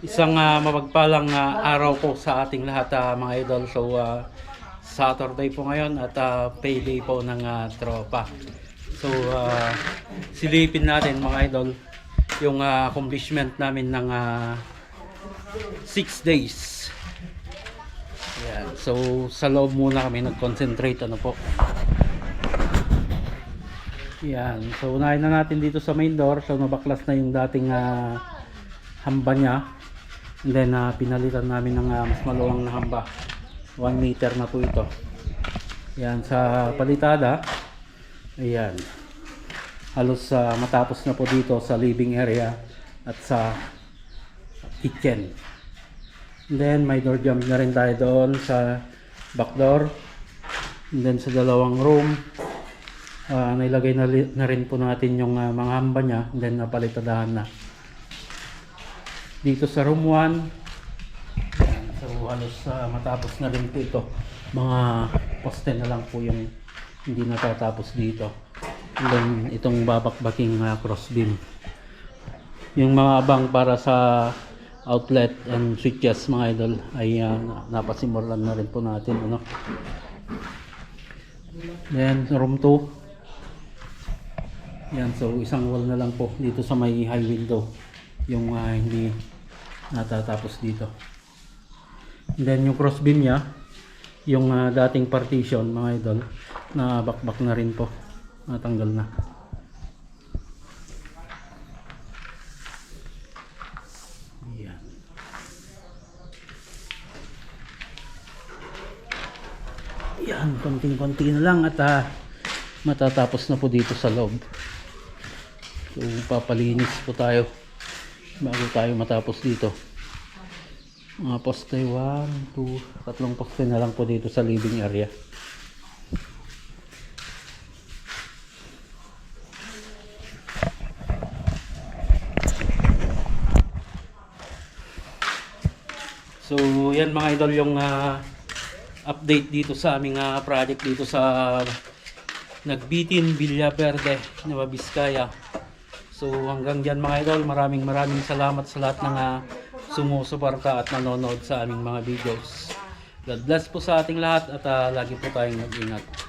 Isang ah, mapagpalang ah, araw po sa ating lahat ah, mga idol. So ah, Saturday po ngayon at ah, payday po ng ah, tropa. So ah, silipin natin mga idol yung ah, accomplishment namin ng 6 days. Yan. So sa loob muna kami nag-concentrate ano po. Yan. So unahin na natin dito sa main door. So nabaklas na yung dating ah, hamba niya. And then ah, pinalitan namin ng ah, mas maluwang na hamba. 1 meter na po ito. Yan sa palitada. Ayan. Halos ah, matapos na po dito sa living area at sa kitchen. And then may door jump na rin tayo doon sa back door. And then sa dalawang room, ah nailagay na, na rin po natin yung ah, mga hamba niya. And then napalitadahan na. Dito sa room 1, yan, so halos ah, matapos na rin po ito. Mga poste na lang po yung hindi natatapos dito. Then itong babakbaking ah, crossbeam. Yung mga abang para sa outlet and switches mga idol ay uh, napasimulan na rin po natin ano. Then room 2. Yan so isang wall na lang po dito sa may high window yung ah, hindi natatapos dito. And then yung crossbeam niya yung ah, dating partition mga idol na bakbak na rin po natanggal na. Yan. Yan, konting-konti na lang at ah, matatapos na po dito sa loob. So, papalinis po tayo bago tayo matapos dito. Mga poste 1, 2, tatlong poste na lang po dito sa living area. So, yan mga idol yung ah, update dito sa aming ah, project dito sa Nagbitin Villaverde, Nueva Vizcaya. So, hanggang dyan mga idol, maraming maraming salamat sa lahat ng ah, sumusuporta at nanonood sa aming mga videos. God bless po sa ating lahat at ah, lagi po tayong mag-ingat.